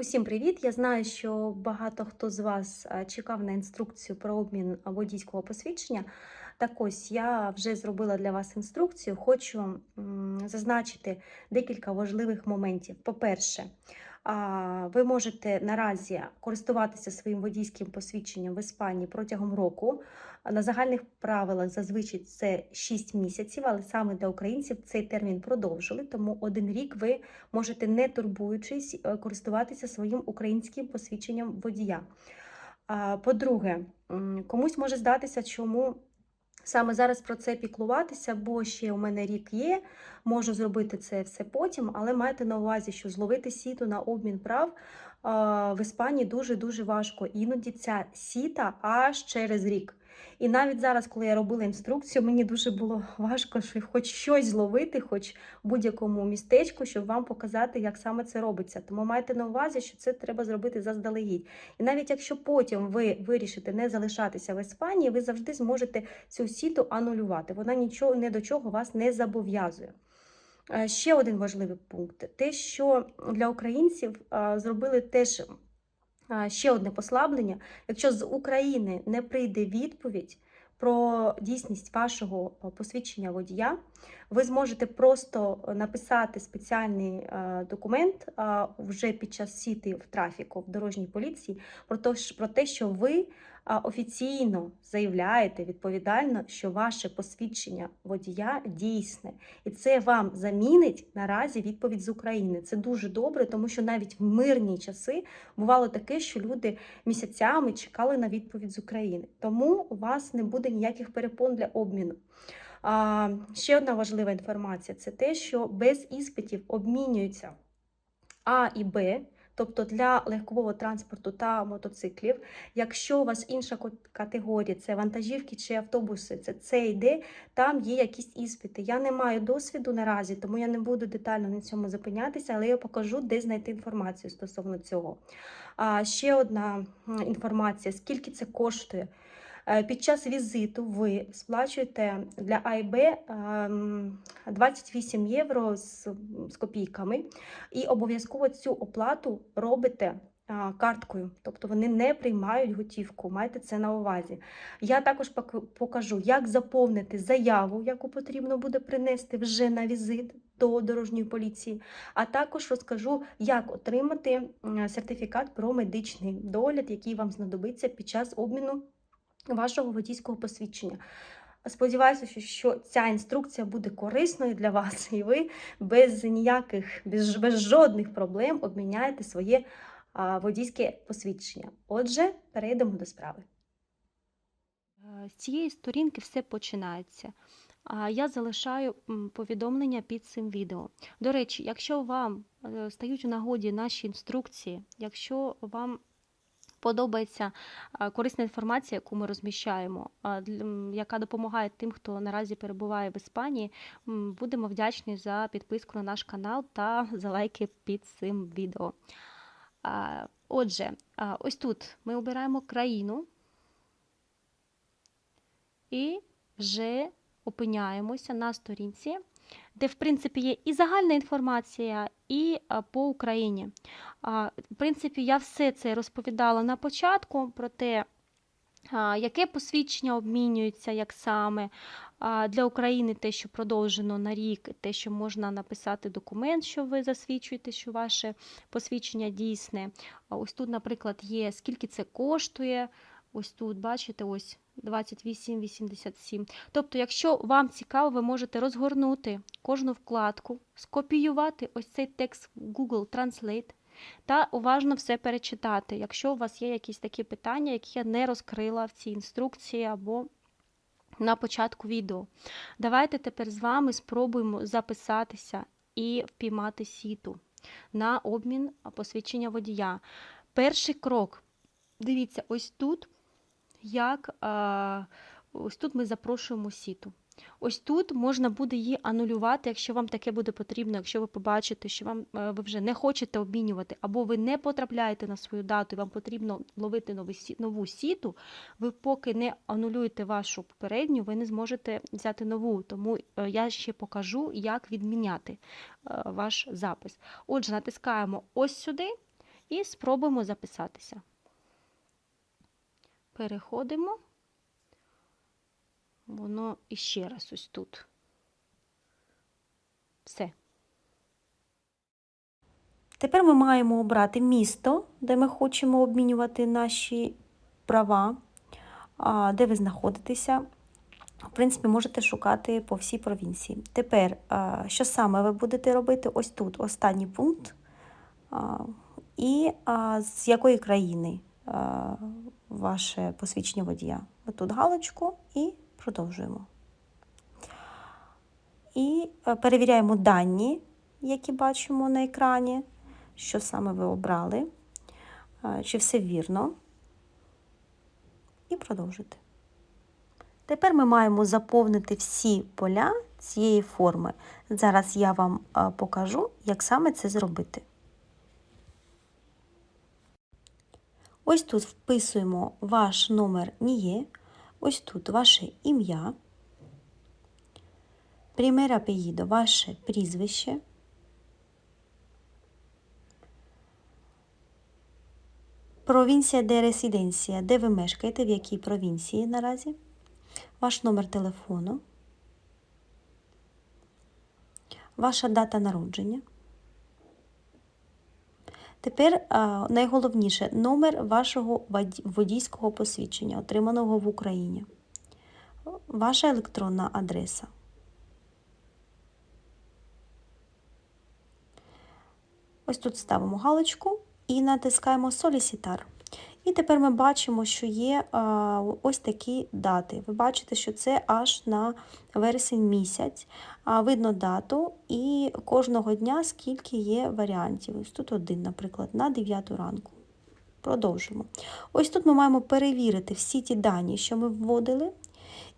Усім привіт! Я знаю, що багато хто з вас е, чекав на інструкцію про обмін водійського посвідчення. Так ось я вже зробила для вас інструкцію. Хочу зазначити декілька важливих моментів. По-перше, ви можете наразі користуватися своїм водійським посвідченням в Іспанії протягом року. На загальних правилах зазвичай це 6 місяців, але саме для українців цей термін продовжили, тому один рік ви можете, не турбуючись, е, користуватися своїм українським посвідченням водія. По-друге, комусь може здатися, чому саме зараз про це піклуватися, бо ще у мене рік є, можу зробити це все потім, але майте на увазі, що зловити сіту на обмін прав в Іспанії дуже-дуже важко. Іноді ця сіта аж через рік. І навіть зараз, коли я робила інструкцію, мені дуже було важко, що хоч щось зловити, хоч в будь-якому містечку, щоб вам показати, як саме це робиться. Тому майте на увазі, що це треба зробити заздалегідь. І навіть якщо потім ви вирішите не залишатися в Іспанії, ви завжди зможете цю сіту анулювати. Вона нічого не до чого вас не зобов'язує. Е, Ще один важливий пункт: те, що для українців е, зробили теж Ще одне послаблення. Якщо з України не прийде відповідь про дійсність вашого посвідчення водія, ви зможете просто написати спеціальний е, документ а, вже під час сіти в трафіку в дорожній поліції про те, що- ви офіційно заявляєте відповідально, що ваше посвідчення водія дійсне. І це вам замінить наразі відповідь з України. Це дуже добре, тому що навіть в мирні часи бувало таке, що люди місяцями чекали на відповідь з України. Тому у вас не буде ніяких перепон для обміну. Ще одна важлива інформація це те, що без іспитів обмінюються А і Б. Тобто для легкового транспорту та мотоциклів, якщо у вас інша категорія, це вантажівки чи автобуси, це і Д, там є якісь іспити. Я не маю досвіду наразі, тому я не буду детально на цьому зупинятися, але я покажу, де знайти інформацію стосовно цього. А ще одна інформація: скільки це коштує. Е, Під час візиту ви сплачуєте для А і Б ем, 28 євро з, з копійками, і обов'язково цю оплату робите карткою, тобто вони не приймають готівку. Майте це на увазі. Я також покажу, як заповнити заяву, яку потрібно буде принести вже на візит до дорожньої поліції, а також розкажу, як отримати сертифікат про медичний догляд, який вам знадобиться під час обміну вашого водійського посвідчення. Сподіваюся, що, ця інструкція буде корисною для вас, і ви без ніяких, без, без жодних проблем обміняєте своє водійське посвідчення. Отже, перейдемо до справи. Е, З цієї сторінки все починається. Я залишаю повідомлення під цим відео. До речі, якщо вам е, стають у нагоді наші інструкції, якщо вам подобається корисна інформація, яку ми розміщаємо, яка допомагає тим, хто наразі перебуває в Іспанії, будемо вдячні за підписку на наш канал та за лайки під цим відео. Отже, ось тут ми обираємо країну і вже опиняємося на сторінці, де, в принципі, є і загальна інформація, і по Україні. В принципі, я все це розповідала на початку про те, яке посвідчення обмінюється, як саме. Для України те, що продовжено на рік, те, що можна написати документ, що ви засвідчуєте, що ваше посвідчення дійсне. Ось тут, наприклад, є скільки це коштує. Ось тут, бачите, ось 28,87. Тобто, якщо вам цікаво, ви можете розгорнути кожну вкладку, скопіювати ось цей текст Google Translate та уважно все перечитати, якщо у вас є якісь такі питання, які я не розкрила в цій інструкції або на початку відео. Давайте тепер з вами спробуємо записатися і впіймати сіту на обмін посвідчення водія. Перший крок. Дивіться, ось тут як а, ось тут ми запрошуємо сіту. Ось тут можна буде її анулювати, якщо вам таке буде потрібно, якщо ви побачите, що вам е, ви вже не хочете обмінювати, або ви не потрапляєте на свою дату, і вам потрібно ловити нову, сі- нову сіту, ви поки не анулюєте вашу попередню, ви не зможете взяти нову. Тому е, я ще покажу, як відміняти е, ваш запис. Отже, натискаємо ось сюди і спробуємо записатися. Переходимо. Воно іще раз ось тут. Все. Тепер ми маємо обрати місто, де ми хочемо обмінювати наші права, де ви знаходитеся. В принципі, можете шукати по всій провінції. Тепер, що саме ви будете робити? Ось тут останній пункт. І з якої країни ваше посвідчення водія? Тут галочку і продовжуємо. І е, перевіряємо дані, які бачимо на екрані, що саме ви обрали, е, чи все вірно. І продовжити. Тепер ми маємо заповнити всі поля цієї форми. Зараз я вам е, покажу, як саме це зробити. Ось тут вписуємо ваш номер НІЄ, ось тут ваше ім'я. Primer apellido, ваше прізвище. Провінція де резиденція, де ви мешкаєте, в якій провінції наразі. Ваш номер телефону. Ваша дата народження. Тепер а, найголовніше номер вашого водійського посвідчення, отриманого в Україні. Ваша електронна адреса. Ось тут ставимо галочку і натискаємо Solicitar. І тепер ми бачимо, що є ось такі дати. Ви бачите, що це аж на вересень місяць. Видно дату і кожного дня скільки є варіантів. Ось тут один, наприклад, на 9 ранку. Продовжимо. Ось тут ми маємо перевірити всі ті дані, що ми вводили.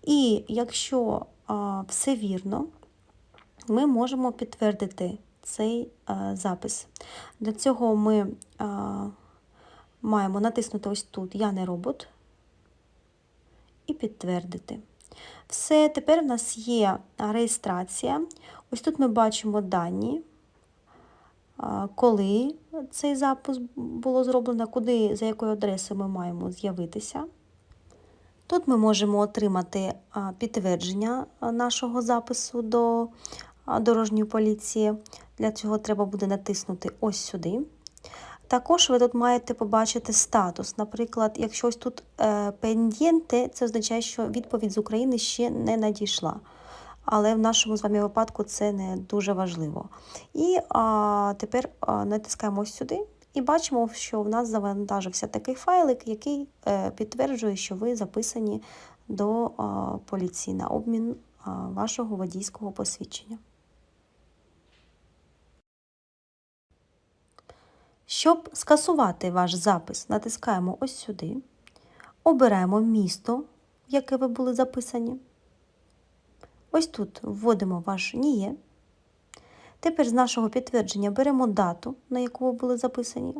І якщо все вірно, ми можемо підтвердити цей запис. Для цього ми маємо натиснути ось тут Я не робот і підтвердити. Все, тепер в нас є реєстрація. Ось тут ми бачимо дані, коли цей запис було зроблено, куди, за якою адресою ми маємо з'явитися. Тут ми можемо отримати підтвердження нашого запису до дорожньої поліції. Для цього треба буде натиснути ось сюди. Також ви тут маєте побачити статус. Наприклад, якщо ось тут е, пендієнте, це означає, що відповідь з України ще не надійшла. Але в нашому з вами випадку це не дуже важливо. І а, тепер натискаємо сюди і бачимо, що в нас завантажився такий файлик, який е, підтверджує, що ви записані до поліції на обмін вашого водійського посвідчення. Щоб скасувати ваш запис, натискаємо ось сюди, обираємо місто, в яке ви були записані. Ось тут вводимо ваш НІЄ. Тепер з нашого підтвердження беремо дату, на яку ви були записані,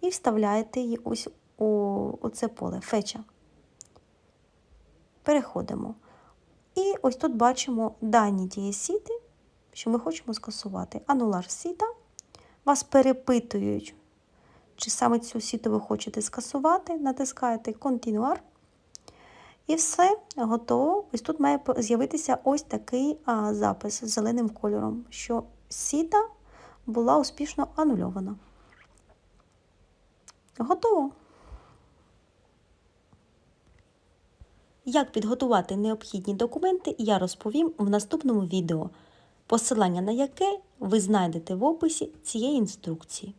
і вставляєте її ось у, це поле феча. Переходимо. І ось тут бачимо дані тієї сіти, що ми хочемо скасувати. Анулар сіта. Вас перепитують, чи саме цю сіту ви хочете скасувати. Натискаєте Continuar. І все готово. Ось тут має з'явитися ось такий а, запис з зеленим кольором, що сіта була успішно анульована. Готово. Як підготувати необхідні документи, я розповім в наступному відео, посилання на яке ви знайдете в описі цієї інструкції.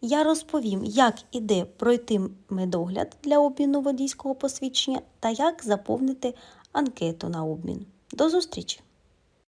Я розповім, як і де пройти медогляд для обміну водійського посвідчення та як заповнити анкету на обмін. До зустрічі!